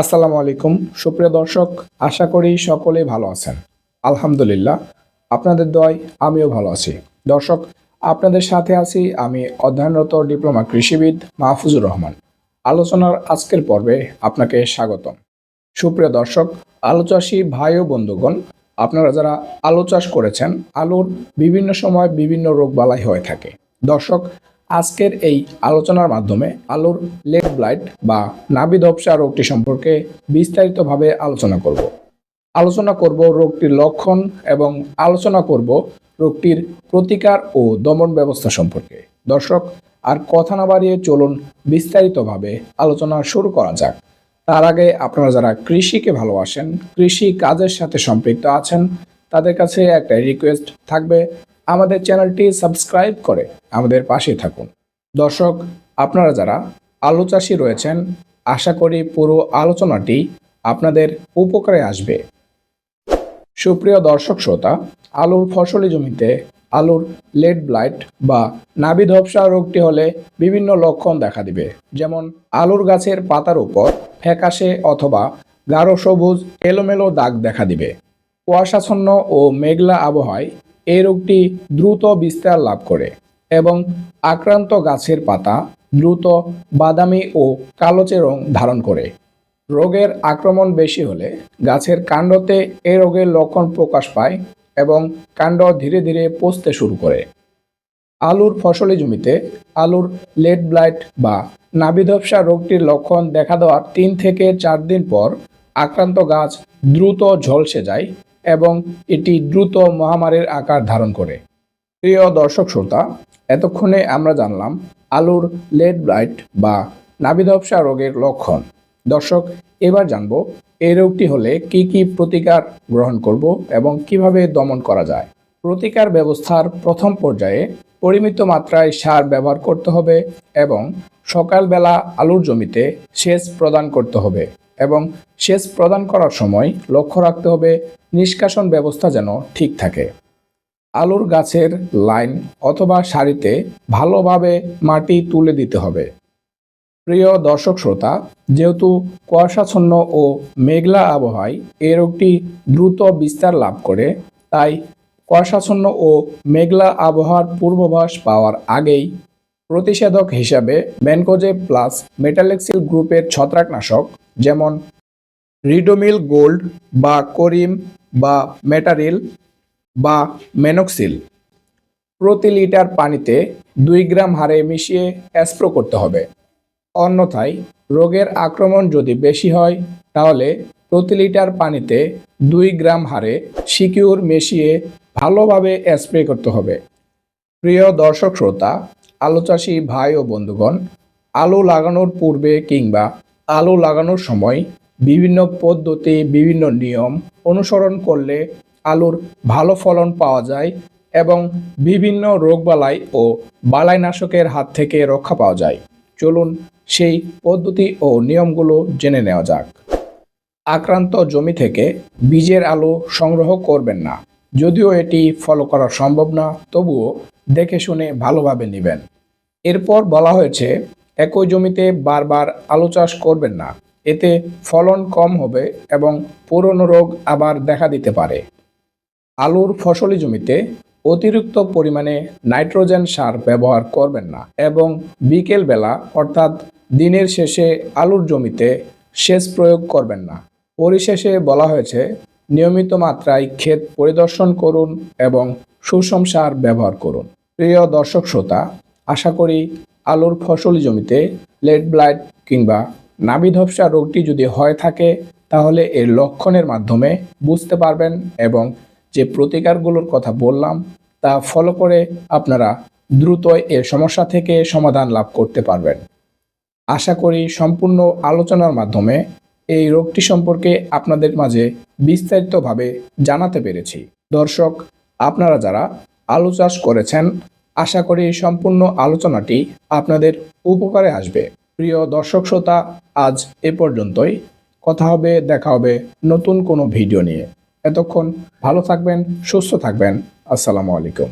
আসসালামু আলাইকুম। সুপ্রিয় দর্শক, আশা করি সকলেই ভালো আছেন। আলহামদুলিল্লাহ, আপনাদের দয় আমিও ভালো আছি। দর্শক, আপনাদের সাথে আছি আমি অধ্যয়নরত ডিপ্লোমা কৃষিবিদ মাহফুজুর রহমান। আলোচনার আজকের পর্বে আপনাকে স্বাগতম। সুপ্রিয় দর্শক আলু চাষি ভাই ও বন্ধুগণ, আপনারা যারা আলু চাষ করেছেন, আলুর বিভিন্ন সময় বিভিন্ন রোগবালাই হয়ে থাকে। দর্শক আজকের এই আলোচনার মাধ্যমে আলুর লেড ব্লাইট বা নাবি ধপসা রোগটি সম্পর্কে বিস্তারিতভাবে আলোচনা করব। আলোচনা করব রোগটির লক্ষণ এবং আলোচনা করব রোগটির প্রতিকার ও দমন ব্যবস্থা সম্পর্কে। দর্শক, আর কথা না বাড়িয়ে চলুন বিস্তারিতভাবে আলোচনা শুরু করা যাক। তার আগে আপনারা যারা কৃষিকে ভালোবাসেন, কৃষি কাজের সাথে সম্পৃক্ত আছেন, তাদের কাছে একটা রিকোয়েস্ট থাকবে। আমাদের চ্যানেলটি সাবস্ক্রাইব করে আমাদের পাশে থাকুন। দর্শক, আপনারা যারা আলু চাষি রয়েছেন, আশা করি পুরো আলোচনাটি আপনাদের উপকারে আসবে। সুপ্রিয় দর্শক শ্রোতা, আলুর ফসলি জমিতে আলুর লেড ব্লাইট বা নাবি ধপসা রোগটি হলে বিভিন্ন লক্ষণ দেখা দিবে। যেমন আলুর গাছের পাতার উপর ফ্যাকাশে অথবা গাঢ় সবুজ এলোমেলো দাগ দেখা দিবে। কুয়াশাচ্ছন্ন ও মেঘলা আবহাওয়ায় এই রোগটি দ্রুত বিস্তার লাভ করে এবং আক্রান্ত গাছের পাতা দ্রুত বাদামি ও কালোচে রং ধারণ করে। রোগের আক্রমণ বেশি হলে গাছের কাণ্ডতে এই রোগের লক্ষণ প্রকাশ পায় এবং কাণ্ড ধীরে ধীরে পচতে শুরু করে। আলুর ফসলি জমিতে আলুর লেড ব্লাইট বা নাবিধপসা রোগটির লক্ষণ দেখা দেওয়ার তিন থেকে চার দিন পর আক্রান্ত গাছ দ্রুত ঝলসে যায় এবং এটি দ্রুত মহামারীর আকার ধারণ করে। প্রিয় দর্শক শ্রোতা, এতক্ষণে আমরা জানলাম আলুর লেড ব্লাইট বা নাবিধপসা রোগের লক্ষণ। দর্শক, এবার জানব এই রোগটি হলে কি কি প্রতিকার গ্রহণ করব এবং কীভাবে দমন করা যায়। প্রতিকার ব্যবস্থার প্রথম পর্যায়ে পরিমিত মাত্রায় সার ব্যবহার করতে হবে এবং সকালবেলা আলুর জমিতে সেচ প্রদান করতে হবে। এবং সেচ প্রদান করার সময় লক্ষ্য রাখতে হবে নিষ্কাশন ব্যবস্থা যেন ঠিক থাকে। আলুর গাছের লাইন অথবা সারিতে ভালোভাবে মাটি তুলে দিতে হবে। প্রিয় দর্শক শ্রোতা, যেহেতু কুয়াশাচ্ছন্ন ও মেঘলা আবহাওয়ায় এই রোগটি দ্রুত বিস্তার লাভ করে, তাই কুয়াশাচ্ছন্ন ও মেঘলা আবহাওয়ার পূর্বাভাস পাওয়ার আগেই প্রতিষেধক হিসাবে ব্যানকোজে প্লাস মেটালেক্সিল গ্রুপের ছত্রাকনাশক, যেমন রিডোমিল গোল্ড বা করিম বা মেটারিল বা মেনক্সিল। প্রতি লিটার পানিতে দুই গ্রাম হারে মিশিয়ে স্প্রে করতে হবে। অন্যথায় রোগের আক্রমণ যদি বেশি হয়, তাহলে প্রতি লিটার পানিতে দুই গ্রাম হারে সিকিউর মিশিয়ে ভালোভাবে স্প্রে করতে হবে। প্রিয় দর্শক শ্রোতা আলু চাষি ভাই ও বন্ধুগণ, আলু লাগানোর পূর্বে কিংবা আলু লাগানোর সময় বিভিন্ন পদ্ধতি, বিভিন্ন নিয়ম অনুসরণ করলে আলুর ভালো ফলন পাওয়া যায় এবং বিভিন্ন রোগবালাই ও বালাইনাশকের হাত থেকে রক্ষা পাওয়া যায়। চলুন সেই পদ্ধতি ও নিয়মগুলো জেনে নেওয়া যাক। আক্রান্ত জমি থেকে বীজের আলু সংগ্রহ করবেন না। যদিও এটি ফলো করা সম্ভব না, তবুও দেখে শুনে ভালোভাবে নেবেন। এরপর বলা হয়েছে, একই জমিতে বারবার আলু চাষ করবেন না। এতে ফলন কম হবে এবং পুরনো রোগ আবার দেখা দিতে পারে। আলুর ফসলি জমিতে অতিরিক্ত পরিমাণে নাইট্রোজেন সার ব্যবহার করবেন না এবং বিকেল বেলা অর্থাৎ দিনের শেষে আলুর জমিতে সেচ প্রয়োগ করবেন না। পরিশেষে বলা হয়েছে নিয়মিত মাত্রায় ক্ষেত পরিদর্শন করুন এবং সুষম সার ব্যবহার করুন। প্রিয় দর্শক শ্রোতা, আশা করি আলুর ফসল জমিতে লেড ব্লাইট কিংবা নাবিধপসা রোগটি যদি হয় থাকে, তাহলে এর লক্ষণের মাধ্যমে বুঝতে পারবেন এবং যে প্রতিকারগুলোর কথা বললাম, তা ফলো করে আপনারা দ্রুত এর সমস্যা থেকে সমাধান লাভ করতে পারবেন। আশা করি সম্পূর্ণ আলোচনার মাধ্যমে এই রোগটি সম্পর্কে আপনাদের মাঝে বিস্তারিতভাবে জানাতে পেরেছি। দর্শক, আপনারা যারা আলু চাষ করেছেন, আশা করি এই সম্পূর্ণ আলোচনাটি আপনাদের উপকারে আসবে। প্রিয় দর্শক শ্রোতা, আজ এ পর্যন্তই। কথা হবে, দেখা হবে নতুন কোনো ভিডিও নিয়ে। এতক্ষণ ভালো থাকবেন, সুস্থ থাকবেন। আসসালামু আলাইকুম।